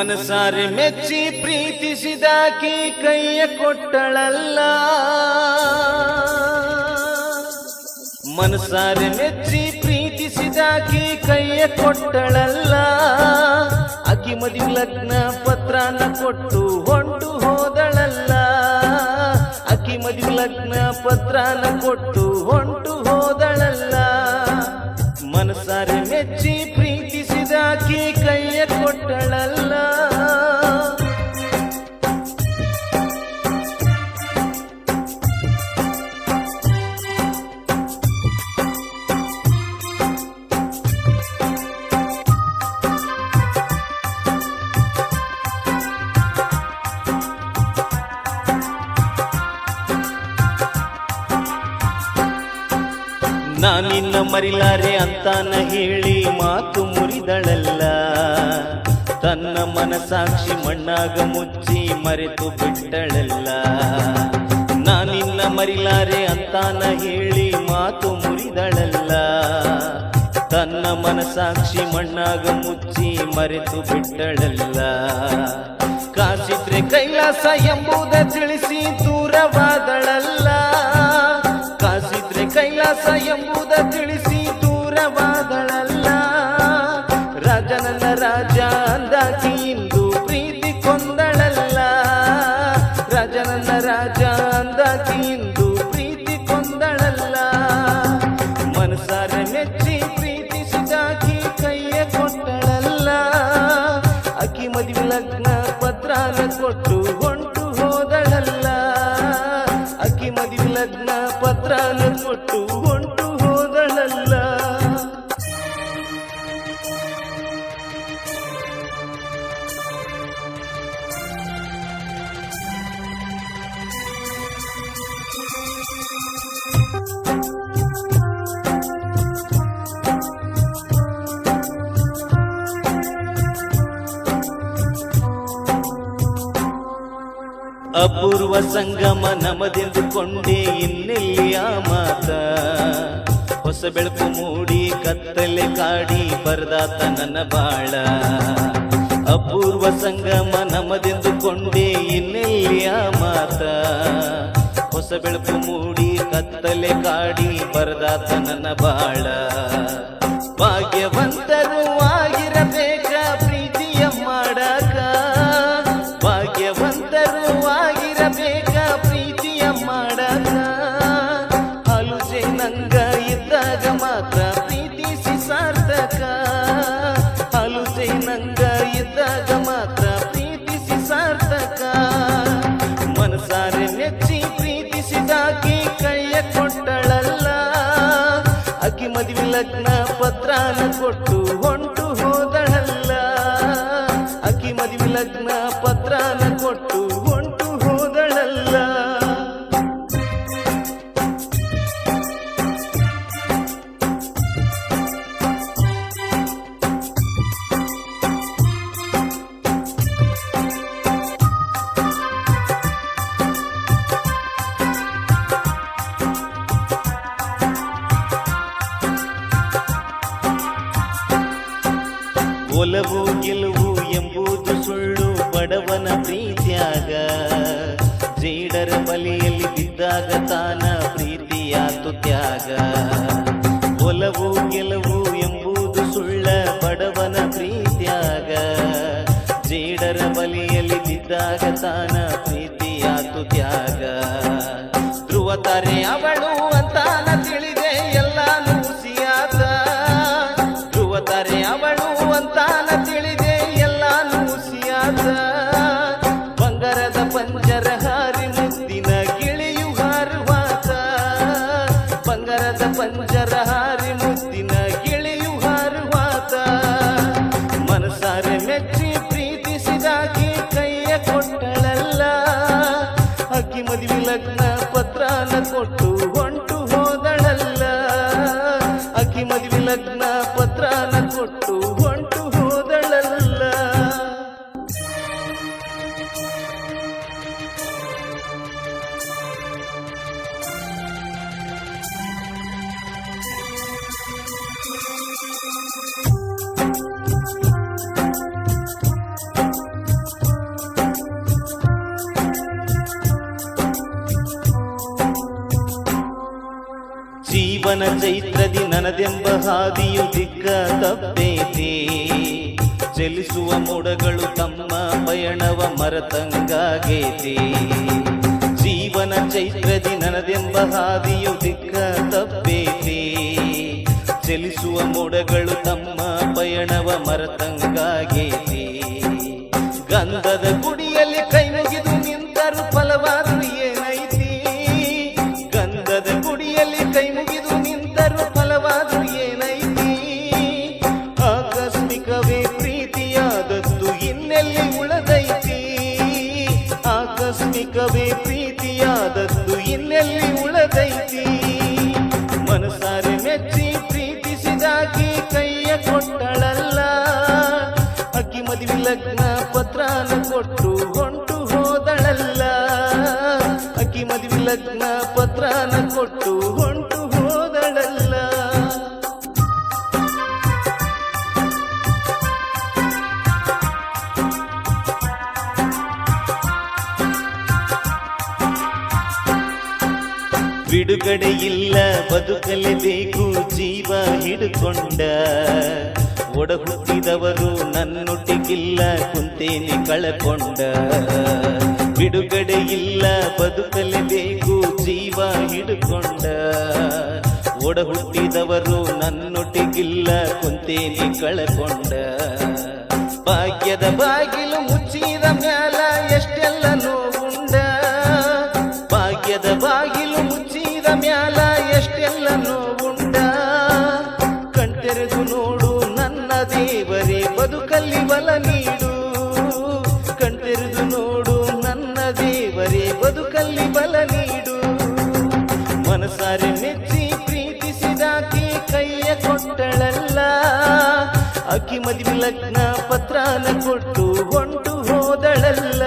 ಮನಸಾರೆ ಮೆಚ್ಚಿ ಪ್ರೀತಿಸಿದಾಕಿ ಕೈಯ ಕೊಟ್ಟಳಲ್ಲ. ಮನಸಾರಿ ಮೆಚ್ಚಿ ಪ್ರೀತಿಸಿದಾಕಿ ಕೈಯ ಕೊಟ್ಟಳಲ್ಲ. ಅಕ್ಕಿ ಮದಿ ಲಗ್ನ ಪತ್ರನ ಕೊಟ್ಟು ಹೊಂಟು ಹೋದಳಲ್ಲ. ಅಕ್ಕಿ ಮದಿ ಲಗ್ನ ಪತ್ರನ ಕೊಟ್ಟು ಹೊಂಟು ಹೋದಳಲ್ಲ. ಮನಸಾರಿ ಮೆಚ್ಚಿ ಮರಿಲಾರೆ ಅಂತಾನ ಹೇಳಿ ಮಾತು ಮುರಿದಳಲ್ಲ. ತನ್ನ ಮನಸಾಕ್ಷಿ ಮಣ್ಣಾಗ ಮುಚ್ಚಿ ಮರೆತು ಬಿಟ್ಟಳಲ್ಲ. ನಾನಿನ್ನ ಮರಿಲಾರೆ ಅಂತಾನ ಹೇಳಿ ಮಾತು ಮುರಿದಳಲ್ಲ. ತನ್ನ ಮನಸಾಕ್ಷಿ ಮಣ್ಣಾಗ ಮುಚ್ಚಿ ಮರೆತು ಬಿಟ್ಟಳಲ್ಲ. ಕಾಸಿದ್ರೆ ಕೈಲಾಸ ಎಂಬುದ ತಿಳಿಸಿ ದೂರವಾದಳಲ್ಲ. ಕಾಸಿದ್ರೆ ಕೈಲಾಸ ಎಂಬುದ ತಿಳಿಸಿ ಅಕ್ಕಿ ಮದುವೆ ಲಗ್ನ ಪತ್ರಾನ ಅಪೂರ್ವ ಸಂಗಮ ನಮದೆಂದುಕೊಂಡೆ ಇನ್ನೆಲ್ಲಿ ಆ ಮಾತ? ಹೊಸ ಬೆಳಕು ಮೂಡಿ, ಕತ್ತಲೆ ಕಾಡಿ ಬರ್ದಾತ ನನ್ನ ಬಾಳ. ಅಪೂರ್ವ ಸಂಗಮ ನಮದೆಂದುಕೊಂಡೆ ಇನ್ನೆಲ್ಲಿ ಆ ಮಾತ? ಹೊಸ ಬೆಳಕು ಮೂಡಿ, ಕತ್ತಲೆ ಕಾಡಿ ಬರ್ದಾತ ನನ್ನ ಬಾಳ. ಭಾಗ್ಯವಂತರು ಮೆಚ್ಚಿ ಪ್ರೀತಿಸಿದಾಕಿ ಕೈಯ ಕೊಟ್ಟಳಲ್ಲ. ಅಕ್ಕಿ ಮದುವೆ ಲಗ್ನ ತ್ಯಾಗ. ಧ್ರುವ ಅವಳು ಜೀವನ ಚೈತ್ರದಿ ನನದೆಂಬ ಹಾದಿಯು ದಿಕ್ಕ ತಪ್ಪೇತಿ. ಚಲಿಸುವ ಮೋಡಗಳು ತಮ್ಮ ಪಯಣವ ಮರತಂಗಾಗೇತಿ. ಜೀವನ ಚೈತ್ರದಿ ನನದೆಂಬ ಹಾದಿಯು ದಿಕ್ಕ ತಪ್ಪೇತಿ. ಚಲಿಸುವ ಮೋಡಗಳು ತಮ್ಮ ಪಯಣವ ಮರತಂಗಾಗೇತಿ. ಲಗ್ನ ಪತ್ರಾನ ಕೊಟ್ಟು ಹೊಂಟು ಹೋದಳಲ್ಲ. ಅಕ್ಕಿ ಮದುವೆ ಲಗ್ನ ಬಿಡುಗಡೆ ಇಲ್ಲ, ಬದುಕಲೇಬೇಕು, ಜೀವ ಹಿಡ್ಕೊಂಡ. ಒಡ ಹುಟ್ಟಿದವರು ನನ್ನೊಟ್ಟಿಗಿಲ್ಲ, ಕುಂತೇನೆ ಕಳಕೊಂಡ. ಬಿಡುಗಡೆ ಇಲ್ಲ, ಬದುಕಲೇಬೇಕು, ಜೀವ ಹಿಡ್ಕೊಂಡ. ಒಡ ಹುಟ್ಟಿದವರು ನನ್ನೊಟ್ಟಿಗಿಲ್ಲ, ಕುಂತೇನೆ ಕಳಕೊಂಡ. ಭಾಗ್ಯದ ಬಾಗಿಲು ಮುಚ್ಚಿದ ಅಕ್ಕಿ ಮದುವೆ ಲಗ್ನ ಪತ್ರಾನ ಕೊಟ್ಟು ಹೊಂಟು ಹೋದಳಲ್ಲ.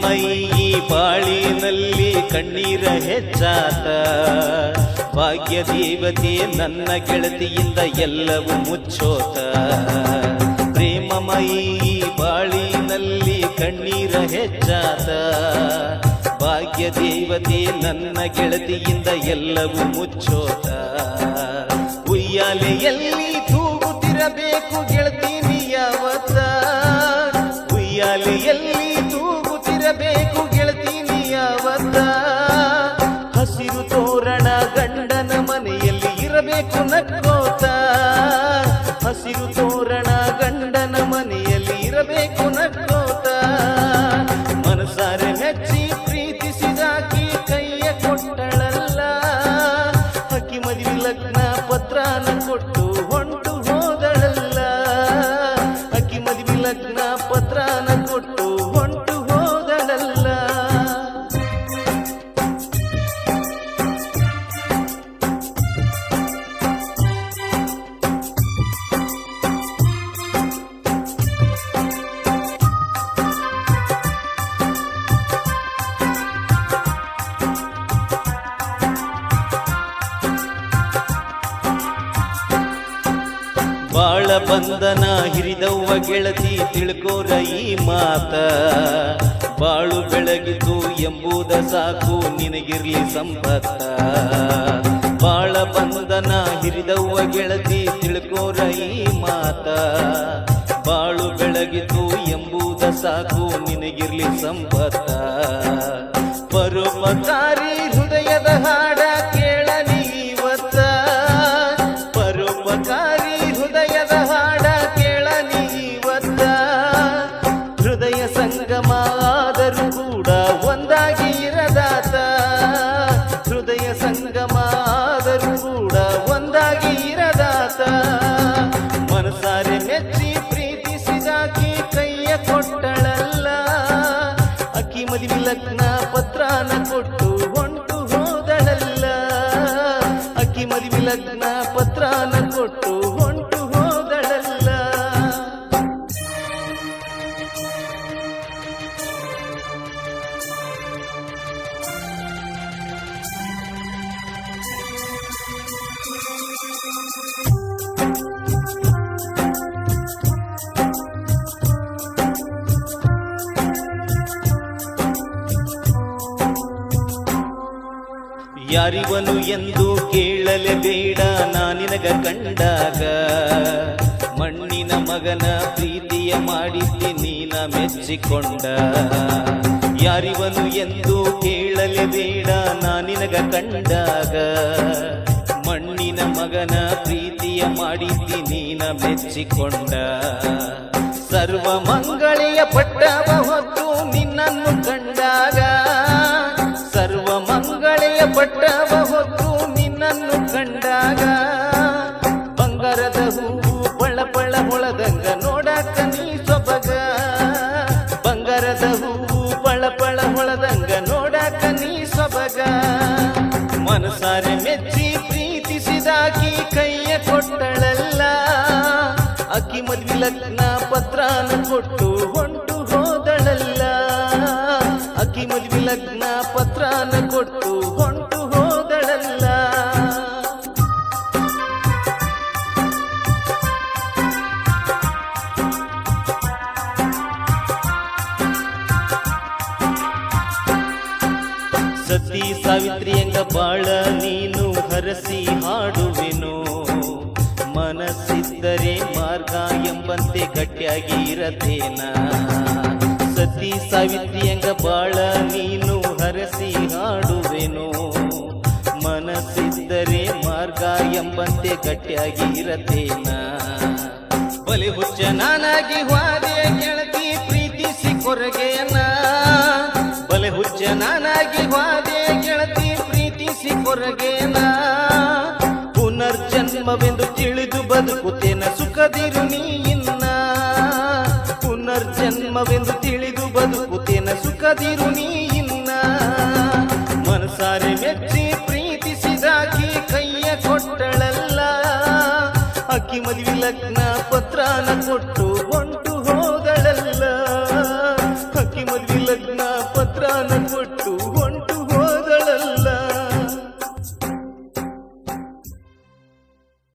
ಪ್ರೇಮಮಯಿ ಬಾಳಿನಲ್ಲಿ ಕಣ್ಣೀರ ಹೆಚ್ಚಾತ. ಭಾಗ್ಯ ದೇವತೆ ನನ್ನ ಗೆಳತಿಯಿಂದ ಎಲ್ಲವೂ ಮುಚ್ಚೋತ. ಪ್ರೇಮಮಯಿ ಬಾಳಿನಲ್ಲಿ ಕಣ್ಣೀರ ಹೆಚ್ಚಾತ. ಭಾಗ್ಯ ದೇವತೆ ನನ್ನ ಗೆಳತಿಯಿಂದ ಎಲ್ಲವೂ ಮುಚ್ಚೋತ. ಉಯ್ಯಾಲೆಯಲ್ಲಿ ತೂಗುತ್ತಿರಬೇಕು ಗೆಳತೀನಿ ಯಾವತ್ತ. ಉಯ್ಯಾಲೆಯಲ್ಲಿ உனக்கு ತಿಳ್ಕೋರ ಈ ಮಾತ. ಬಾಳು ಬೆಳಗಿತು ಎಂಬುದ ಸಾಕು, ನಿನಗಿರ್ಲಿ ಸಂಪತ್ತ. ಬಾಳ ಬಂಧನ ಹಿರಿದವ್ವ ಗೆಳತಿ, ತಿಳ್ಕೋರ ಈ ಮಾತ. ಬಾಳು ಬೆಳಗಿತು ಎಂಬುದ ಸಾಕು, ನಿನಗಿರ್ಲಿ ಸಂಪತ್ತ. ಪರೋಪಕಾರಿ ಹೃದಯದ ಹಾಡ ಮದುವೆ ಲಗ್ನ ಯಾರಿವನು ಎಂದು ಕೇಳಲೇಬೇಡ. ನಾನಿನಗ ಕಂಡಾಗ ಮಣ್ಣಿನ ಮಗನ ಪ್ರೀತಿಯ ಮಾಡಿದ್ದೆ ನೀನ ಮೆಚ್ಚಿಕೊಂಡ. ಯಾರಿವನು ಎಂದು ಕೇಳಲೇಬೇಡ. ನಾನಿನಗ ಕಂಡಾಗ ಮಣ್ಣಿನ ಮಗನ ಪ್ರೀತಿಯ ಮಾಡಿದ್ದಿ ನೀನ ಮೆಚ್ಚಿಕೊಂಡ. ಸರ್ವ ಮಂಗಳಿಯ ಪಟ್ಟವ ಹೊತ್ತು ನಿನ್ನನ್ನು ಹೂವು ಪಳ ಪಳ ಹೊಳದಂಗ ನೋಡಾಕ ನೀ ಸೊಬಗ. ಮನಸಾರೆ ಮೆಚ್ಚಿ ಪ್ರೀತಿಸಿದಾಕಿ ಕೈಯ ಕೊಟ್ಟಳಲ್ಲ. ಅಕ್ಕಿ ಮದ್ವಿ ಲಗ್ನ ಪತ್ರಾನ ಕೊಟ್ಟು ಬಾಳ ನೀನು ಹರಸಿ ಹಾಡುವೆನು. ಮನಸ್ಸಿದ್ದರೆ ಮಾರ್ಗ ಎಂಬಂತೆ ಗಟ್ಟಿಯಾಗಿ ಇರತೇನ. ಸತಿ ಸಾವಿತ್ರಿಯಂಗ ಬಾಳ ನೀನು ಹರಸಿ ಹಾಡುವೆನು. ಮನಸ್ಸಿದ್ದರೆ ಮಾರ್ಗ ಎಂಬಂತೆ ಗಟ್ಟಿಯಾಗಿ ಇರತೇನ. ಬಲಿ ಹುಚ್ಚ ನಾನಾಗಿ ವಾದೆ ಕೊರಗೆಯನ ಪುನರ್ಜನ್ಮವೆಂದು ತಿಳಿದು ಬದುಕುತ್ತೇನ ಸುಖದಿರು ನೀ ಇನ್ನ. ಪುನರ್ಜನ್ಮವೆಂದು ತಿಳಿದು ಬದುಕುತ್ತೇನ ಸುಖದಿರು ನೀ ಇನ್ನ. ಮನಸಾರೆ ಮೆಚ್ಚಿ ಪ್ರೀತಿಸಿದಾಕಿ ಕೈಯ ಕೊಟ್ಟಳಲ್ಲ. ಅಕ್ಕಿ ಮದುವೆ ಲಗ್ನ ಪತ್ರನ ಕೊಟ್ಟು